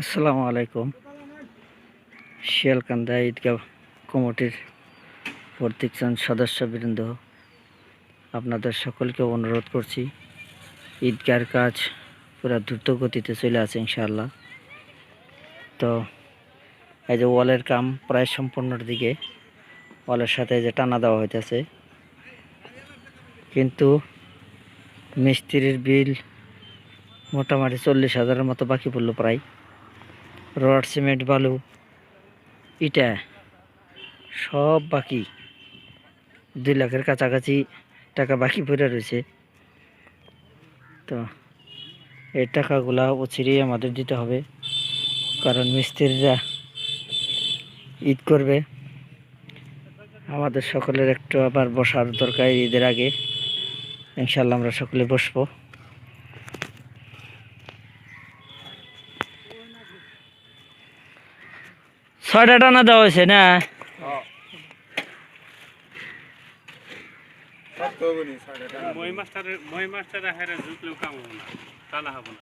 আসসালামু আলাইকুম। শিয়ালকান্দা ঈদগাহ কমিটির প্রত্যেকজন সদস্যবৃন্দ, আপনাদের সকলকে অনুরোধ করছি, ঈদগার কাজ পুরো দ্রুত গতিতে চলে আছে ইনশাআল্লাহ। তো এই যে ওয়ালের কাম প্রায় সম্পূর্ণর দিকে, ওয়ালের সাথে যে টানা দেওয়া হইতেছে। কিন্তু মিস্ত্রির বিল মোটামুটি চল্লিশ হাজারের মতো বাকি পড়ল প্রায়। রড, সিমেন্ট, বালু, ইটা, সব বাকি। দুই লাখের কাছাকাছি টাকা বাকি পড়ে রয়েছে। তো এই টাকাগুলা অচিরেই আমাদের দিতে হবে, কারণ মিস্ত্রিরা ঈদ করবে। আমাদের সকলের একটু আবার বসার দরকার ঈদের আগে। ইনশাল্লাহ আমরা সকলে বসবো। ছয়টা টানা দেওয়া হয়েছে, না? মই মাস্টারে মই মাস্টারে হেরে জুতলেও কাম হ'ব না। টানা হ'ব না।